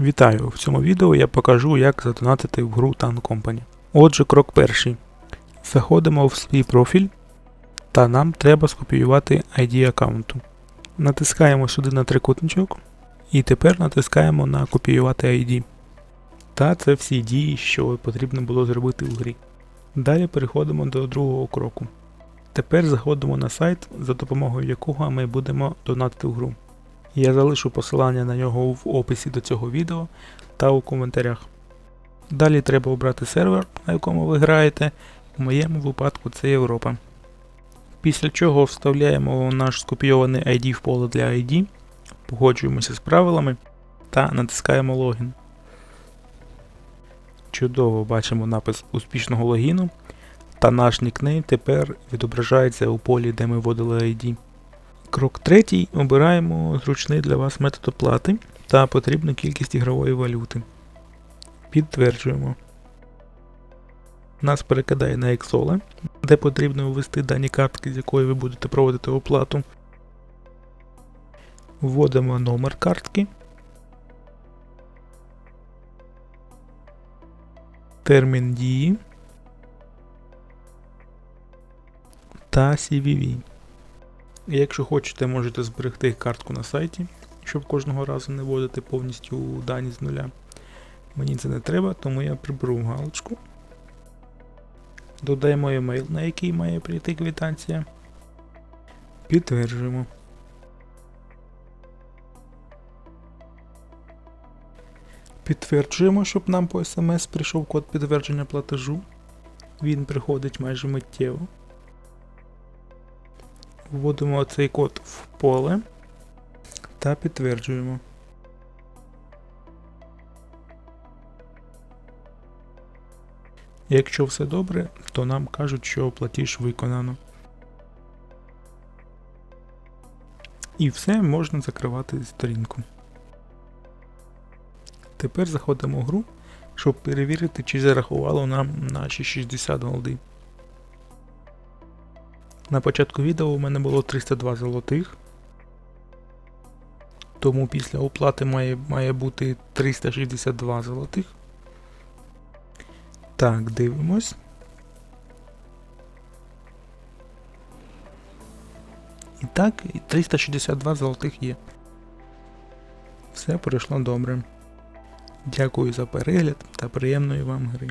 Вітаю! В цьому відео я покажу, як задонатити в гру Tan Company. Отже, крок перший. Заходимо в свій профіль та нам треба скопіювати ID аккаунту. Натискаємо сюди на трикутничок і тепер натискаємо на копіювати ID. Та це всі дії, що потрібно було зробити в грі. Далі переходимо до другого кроку. Тепер заходимо на сайт, за допомогою якого ми будемо донатити в гру. Я залишу посилання на нього в описі до цього відео та у коментарях. Далі треба обрати сервер, на якому ви граєте. В моєму випадку це Європа. Після чого вставляємо наш скопійований ID в поле для ID, погоджуємося з правилами та натискаємо логін. Чудово бачимо напис успішного логіну, та наш нікнейм тепер відображається у полі, де ми вводили ID. Крок третій. Обираємо зручний для вас метод оплати та потрібну кількість ігрової валюти. Підтверджуємо. Нас перекидає на Excel, де потрібно ввести дані картки, з якої ви будете проводити оплату. Вводимо номер картки. Термін дії та CVV. Якщо хочете, можете зберегти картку на сайті, щоб кожного разу не вводити повністю дані з нуля. Мені це не треба, тому я приберу галочку. Додаємо емейл, на який має прийти квитанція. Підтверджуємо. Підтверджуємо, щоб нам по смс прийшов код підтвердження платежу. Він приходить майже миттєво. Вводимо цей код в поле та підтверджуємо. Якщо все добре, то нам кажуть, що платіж виконано. І все можна закривати сторінку. Тепер заходимо в гру, щоб перевірити, чи зарахувало нам наші 60 голди. На початку відео у мене було 302 золотих. Тому після оплати має, має бути 362 золотих. Так, дивимось. І так, 362 золотих є. Все пройшло добре. Дякую за перегляд та приємної вам гри.